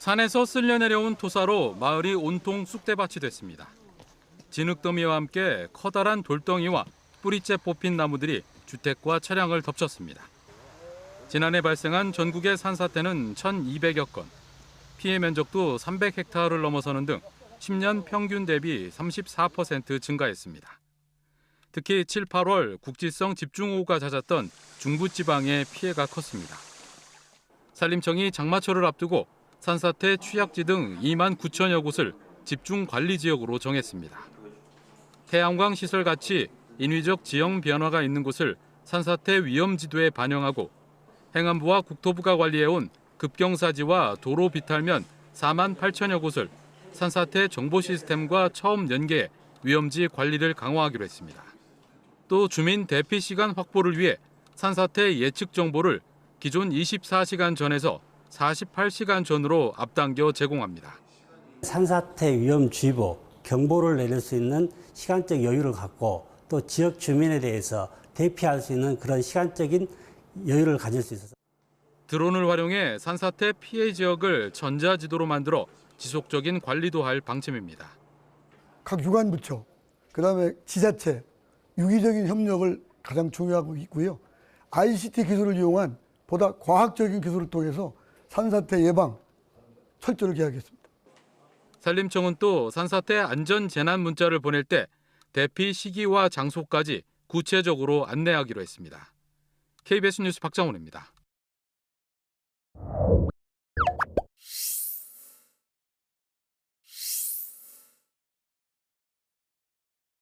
산에서 쓸려 내려온 토사로 마을이 온통 쑥대밭이 됐습니다. 진흙더미와 함께 커다란 돌덩이와 뿌리째 뽑힌 나무들이 주택과 차량을 덮쳤습니다. 지난해 발생한 전국의 산사태는 1,200여 건, 피해 면적도 300헥타르를 넘어서는 등 10년 평균 대비 34% 증가했습니다. 특히 7, 8월 국지성 집중호우가 잦았던 중부지방에 피해가 컸습니다. 산림청이 장마철을 앞두고 산사태 취약지 등 2만 9천여 곳을 집중 관리 지역으로 정했습니다. 태양광 시설 같이 인위적 지형 변화가 있는 곳을 산사태 위험 지도에 반영하고 행안부와 국토부가 관리해온 급경사지와 도로 비탈면 4만 8천여 곳을 산사태 정보 시스템과 처음 연계해 위험지 관리를 강화하기로 했습니다. 또 주민 대피 시간 확보를 위해 산사태 예측 정보를 기존 24시간 전에서 48시간 전으로 앞당겨 제공합니다. 산사태 위험 주의보 경보를 내릴 수 있는 시간적 여유를 갖고 또 지역 주민에 대해서 대피할 수 있는 그런 시간적인 여유를 가질 수 있어서 드론을 활용해 산사태 피해 지역을 전자지도로 만들어 지속적인 관리도 할 방침입니다. 각 유관부처, 그다음에 지자체, 유기적인 협력을 가장 중요하고 있고요. ICT 기술을 이용한 보다 과학적인 기술을 통해서 산사태 예방 철저를 기하겠습니다. 산림청은 또 산사태 안전 재난 문자를 보낼 때 대피 시기와 장소까지 구체적으로 안내하기로 했습니다. KBS 뉴스 박정훈입니다.